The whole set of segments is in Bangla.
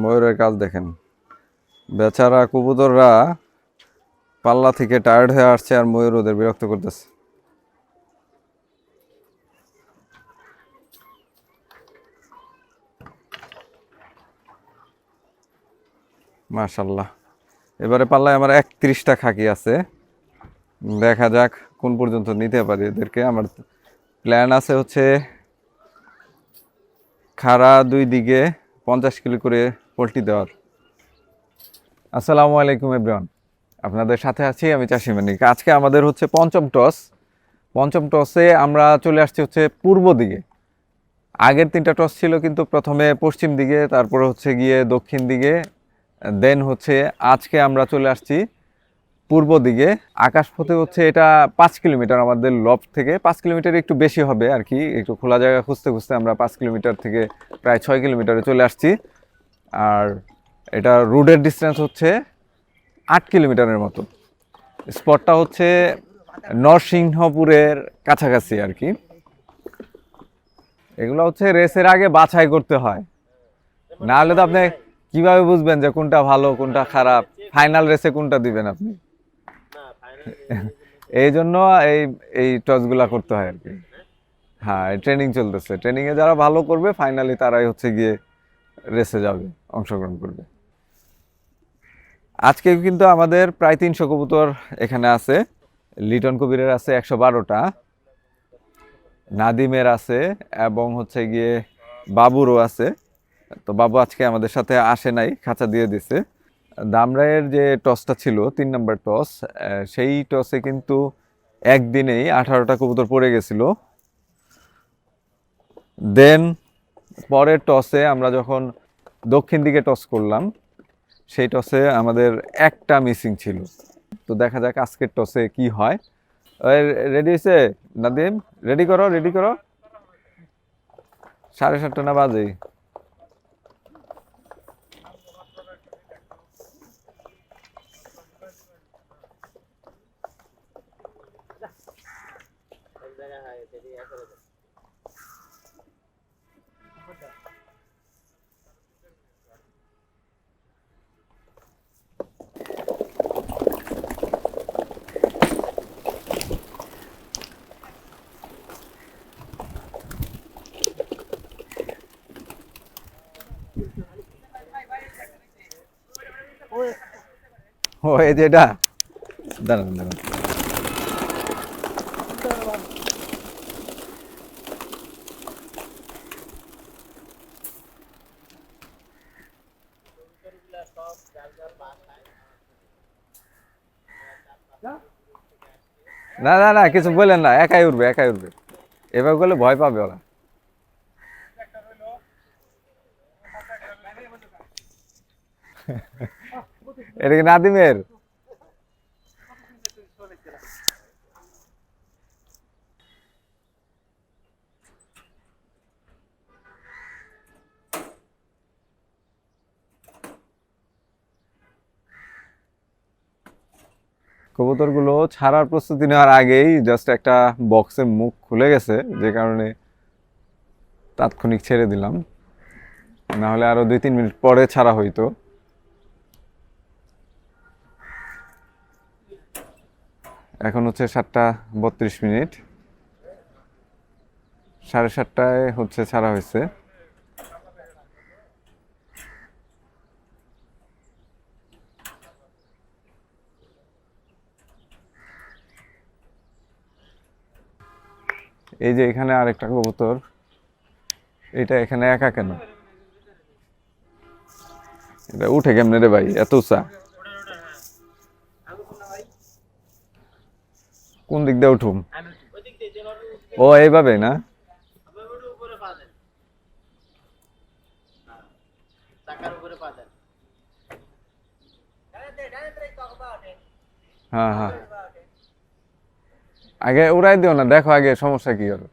ময়ূরের কাজ দেখেন। বেচারা কবুতররা পাল্লা থেকে টায়ার্ড হয়ে আসছে আর ময়ূর ওদের বিরক্ত করতেছে। মাশাল্লাহ। এবারে পাল্লায় আমার একত্রিশটা খাকি আছে। দেখা যাক কোন পর্যন্ত নিতে পারি এদেরকে। আমার প্ল্যান আছে হচ্ছে খাড়া দুই দিকে পঞ্চাশ কিলো করে পোলট্রি দেওয়ার। আসসালামু আলাইকুম, এভরিওয়ান। আপনাদের সাথে আছি আমি চাষি মানিক। আজকে আমাদের হচ্ছে পঞ্চম টস। পঞ্চম টসে আমরা চলে আসছি হচ্ছে পূর্ব দিকে। আগের তিনটা টস ছিল কিন্তু প্রথমে পশ্চিম দিকে, তারপরে হচ্ছে গিয়ে দক্ষিণ দিকে, দেন হচ্ছে আজকে আমরা চলে আসছি পূর্ব দিকে। আকাশপথে হচ্ছে এটা পাঁচ কিলোমিটার আমাদের লব থেকে। পাঁচ কিলোমিটার একটু বেশি হবে আর কি, একটু খোলা জায়গা খুঁজতে খুঁজতে আমরা পাঁচ কিলোমিটার থেকে প্রায় ছয় কিলোমিটারে চলে আসছি। আর এটা রুডের ডিস্টেন্স হচ্ছে আট কিলোমিটারের মতো। স্পটটা হচ্ছে নরসিংহপুরের কাছাকাছি আর কি। এগুলো হচ্ছে রেসের আগে বাছাই করতে হয়। না হলে তো আপনি কীভাবে বুঝবেন যে কোনটা ভালো, কোনটা খারাপ? ফাইনাল রেসে কোনটা দিবেন আপনি? এই জন্য এই এই টসগুলা করতে হয় আর কি। হ্যাঁ ট্রেনিং চলতেছে। ট্রেনিংয়ে যারা ভালো করবে ফাইনালি তারাই হচ্ছে গিয়ে রেসে যাবে, অংশগ্রহণ করবে। আজকে কিন্তু আমাদের প্রায় তিনশো কবুতর এখানে আছে। লিটন কবিরের আছে একশো বারোটা, নাদিমের আছে, এবং হচ্ছে গিয়ে বাবুরও আছে। তো বাবু আজকে আমাদের সাথে আসে নাই, খাঁচা দিয়ে দিছে। দামরায়ের যে টসটা ছিল, তিন নম্বর টস সেই টসে কিন্তু একদিনেই আঠারোটা কবুতর পড়ে গেছিল। দেন পরের টসে আমরা যখন দক্ষিণ দিকে টস করলাম, সেই টসে আমাদের একটা মিসিং ছিল। তো দেখা যাক আজকের টসে কি হয়। রেডি হয়েছে? নাদিম রেডি করো রেডি করো। সাড়ে সাতটা না বাজে? এই যে এটা। দাঁড়ান দাঁড়ান। না না না কিছু বলেন না একাই উঠবে একাই উঠবে। এবার করলে ভয় পাবে ওরা। এটা কবুতরগুলো ছাড়ার প্রস্তুতি নেওয়ার আগেই জাস্ট একটা বক্সের মুখ খুলে গেছে, যে কারণে তাৎক্ষণিক ছেড়ে দিলাম। না হলে আরও দুই তিন মিনিট পরে ছাড়া হইতো। এখন হচ্ছে সাতটা বত্রিশ মিনিট। সাড়ে সাতটায় হচ্ছে ছাড়া হয়েছে। এই যে এখানে আরেকটা কবুতর, এটা এখানে একা কেন? এটা উঠে কেমনে রে ভাই? এত উঁচা। কোন দিক দিয়ে উঠুম? ও এইভাবে না? হ্যাঁ হ্যাঁ। আগে উড়াই দিও না দেখো আগে সমস্যা কি হলো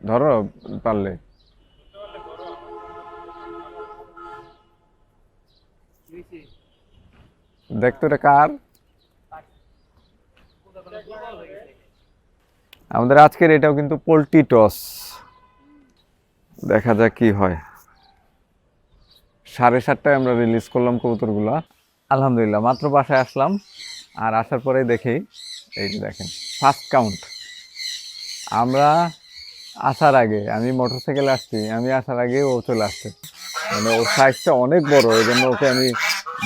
ধরো পারলে। দেখতো এটা কার? আমাদের আজকের এটাও কিন্তু পোলট্রি টস। দেখা যাক কি হয়। সাড়ে সাতটায় আমরা রিলিজ করলাম কবুতরগুলো। আলহামদুলিল্লাহ, মাত্র বাসায় আসলাম। আর আসার পরে দেখি, এই যে দেখেন ফার্স্ট কাউন্ট আমরা আসার আগে, আমি মোটরসাইকেলে আসছি, আমি আসার আগে ও চলে আসছে। মানে ওর সাইজটা অনেক বড়, এই জন্য ওকে আমি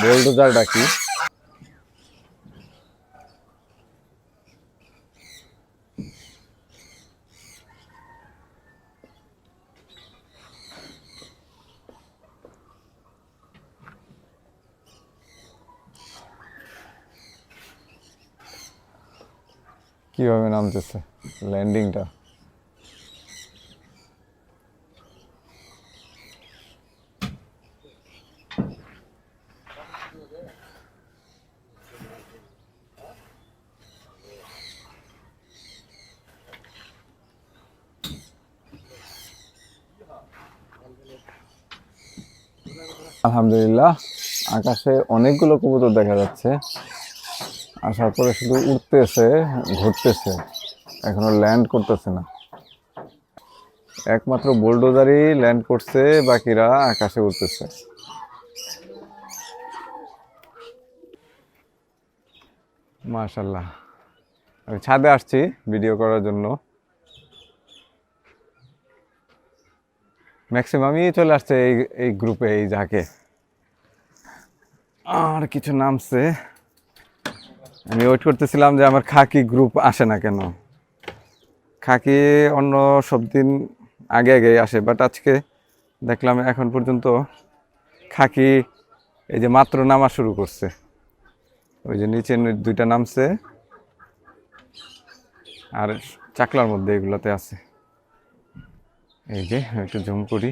বোল্ডোজার ডাকি। কীভাবে নামতেছে? ল্যান্ডিংটা আলহামদুলিল্লাহ আকাশে অনেকগুলো কবুতর দেখা যাচ্ছে। আসার পরে শুধু উঠতেছে ঘুরতেছে। এখনও ল্যান্ড করতেছে না। একমাত্র বোলডোজারই ল্যান্ড করছে, বাকিরা আকাশে উঠতেছে মাশাল্লাহ আমি ছাদে আসছি ভিডিও করার জন্য। ম্যাক্সিমামই চলে আসছে এই এই গ্রুপে এই যাকে। আর কিছু নামছে। আমি ওয়েট করতেছিলাম যে আমার খাকি গ্রুপ আসে না কেন। খাকি অন্য সব দিন আগে আগে আসে বাট আজকে দেখলাম এখন পর্যন্ত খাকি এই যে মাত্র নামা শুরু করছে। ওই যে নিচে দুইটা নামছে, আর চাকলার মধ্যে এগুলাতে আছে। এই যে একটু জুম করি।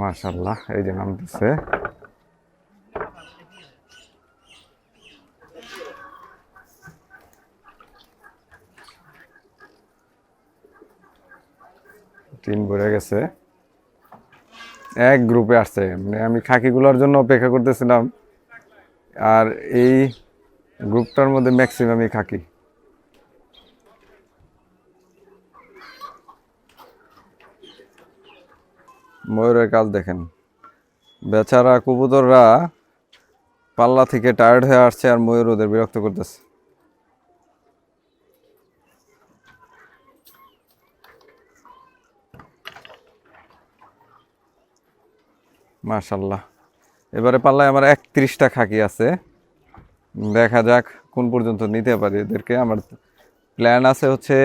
মাশাল্লাহ এই যে নামতেছে। তিন ভরে গেছে। এক গ্রুপে আসছে মানে আমি খাকিগুলোর জন্য অপেক্ষা করতেছিলাম। আর এই গ্রুপটার মধ্যে ম্যাক্সিমামই খাকি। ময়ূরের কাজ দেখেন। বেচারা কবুতররা পাল্লা থেকে টায়ার্ড হয়ে আসছে আর ময়ূর ওদের বিরক্ত করতেছে। মাশাল্লাহ। এবারে পাল্লায় আমার একত্রিশটা খাকি আছে। দেখা যাক কোন পর্যন্ত নিতে পারি এদেরকে। আমার প্ল্যান আছে হচ্ছে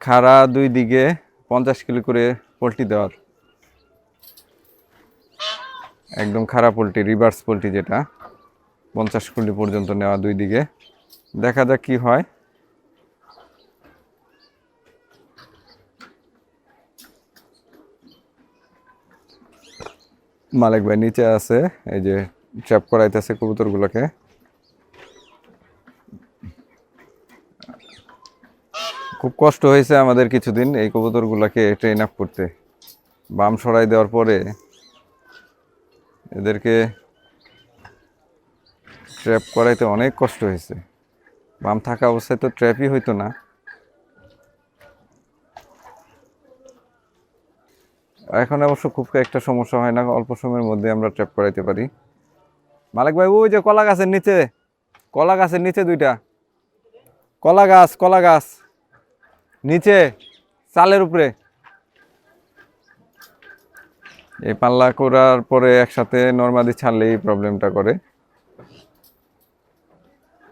খাড়া দুই দিকে পঞ্চাশ কিলো করে পোলট্রি দেওয়ার। একদম খারাপ পোলট্রি রিভার্স পোলট্রি যেটা। পঞ্চাশ কিলো পর্যন্ত নেওয়া দুই দিকে। দেখা যাক কি হয়। মালিক ভাই নিচে আছে, এই যে ট্র্যাপ করাইতেছে কবুতরগুলোকে। খুব কষ্ট হয়েছে আমাদের কিছুদিন এই কবুতরগুলোকে ট্রেন আপ করতে। বাম সরাই দেওয়ার পরে এদেরকে ট্র্যাপ করাইতে অনেক কষ্ট হয়েছে। বাম থাকা অবস্থায় তো ট্র্যাপই হইতো না। এখন অবশ্য খুব একটা সমস্যা হয় না, অল্প সময়ের মধ্যে আমরা ট্র্যাপ করাইতে পারি। মালিক ভাই, ওই যে কলা গাছের নিচে, কলা গাছের নিচে দুইটা। কলা গাছ কলা গাছ। নিচে, চালের উপরে। এই পাল্লা করার পরে একসাথে নর্মালি ছাড়লে এই প্রবলেমটা করে।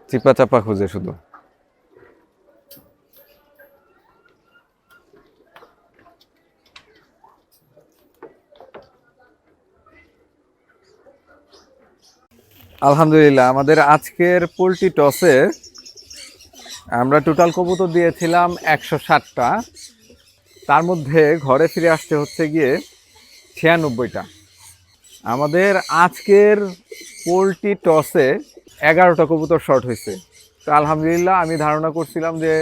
চিপা চাপা খুঁজে শুধু। আলহামদুলিল্লাহ, আমাদের আজকের পোলট্রি টসে আমরা টোটাল কবুতর দিয়েছিলাম একশো ষাটটা। তার মধ্যে ঘরে ফিরে আসতে হচ্ছে গিয়ে ছিয়ানব্বইটা। আমাদের আজকের পোলট্রি টসে এগারোটা কবুতর শর্ট হয়েছে। তো আলহামদুলিল্লাহ আমি ধারণা করছিলাম যে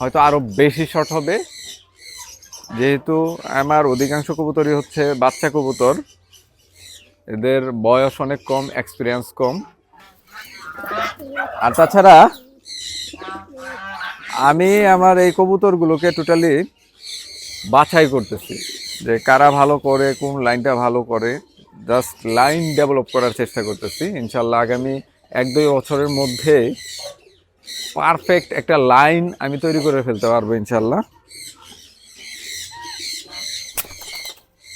হয়তো আরও বেশি শর্ট হবে। যেহেতু আমার অধিকাংশ কবুতরই হচ্ছে বাচ্চা কবুতর। এদের বয়স অনেক কম এক্সপিরিয়েন্স কম। আর তাছাড়া আমি আমার এই কবুতরগুলোকে টোটালি বাছাই করতেছি। যে কারা ভালো করে, কোন লাইনটা ভালো করে জাস্ট লাইন ডেভেলপ করার চেষ্টা করতেছি। ইনশাল্লাহ আগামী এক দুই বছরের মধ্যে পারফেক্ট একটা লাইন আমি তৈরি করে ফেলতে পারব ইনশাল্লাহ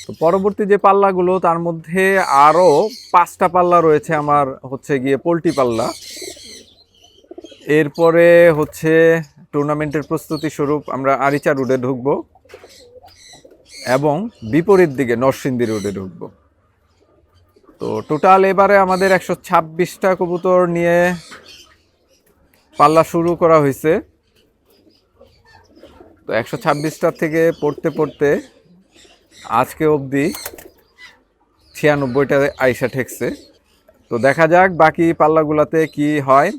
তো পরবর্তী যে পাল্লাগুলো, তার মধ্যে আরও পাঁচটা পাল্লা রয়েছে আমার হচ্ছে গিয়ে পোলট্রি পাল্লা। এরপরে হচ্ছে টুর্নামেন্টের প্রস্তুতি স্বরূপ আমরা আরিচা রোডে ঢুকবো এবং বিপরীত দিকে নরসিংদী রোডে ঢুকবো। তো টোটাল এবারে আমাদের একশো ছাব্বিশটা কবুতর নিয়ে পাল্লা শুরু করা হয়েছে। তো একশো ছাব্বিশটা থেকে পড়তে পড়তে আজকে অবধি ছিয়ানব্বইটা আইসা ঠেকছে। তো দেখা যাক বাকি পাল্লাগুলাতে কি হয়।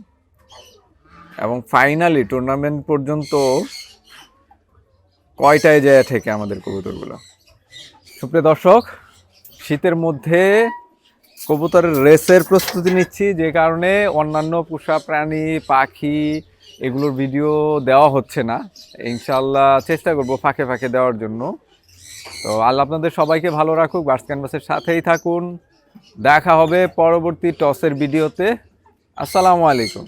এবং ফাইনালি টুর্নামেন্ট পর্যন্ত কয়টায় যায় থেকে আমাদের কবুতরগুলো? সুপ্রিয় দর্শক, শীতের মধ্যে কবুতরের রেসের প্রস্তুতি নিচ্ছি, যে কারণে অন্যান্য পোষা প্রাণী, পাখি এগুলোর ভিডিও দেওয়া হচ্ছে না। ইনশাল্লাহ চেষ্টা করব ফাঁকে ফাঁকে দেওয়ার জন্য। তো আল্লাহ আপনাদের সবাইকে ভালো রাখুক বার্স ক্যানভাসের সাথেই থাকুন। দেখা হবে পরবর্তী টসের ভিডিওতে আসসালামু আলাইকুম।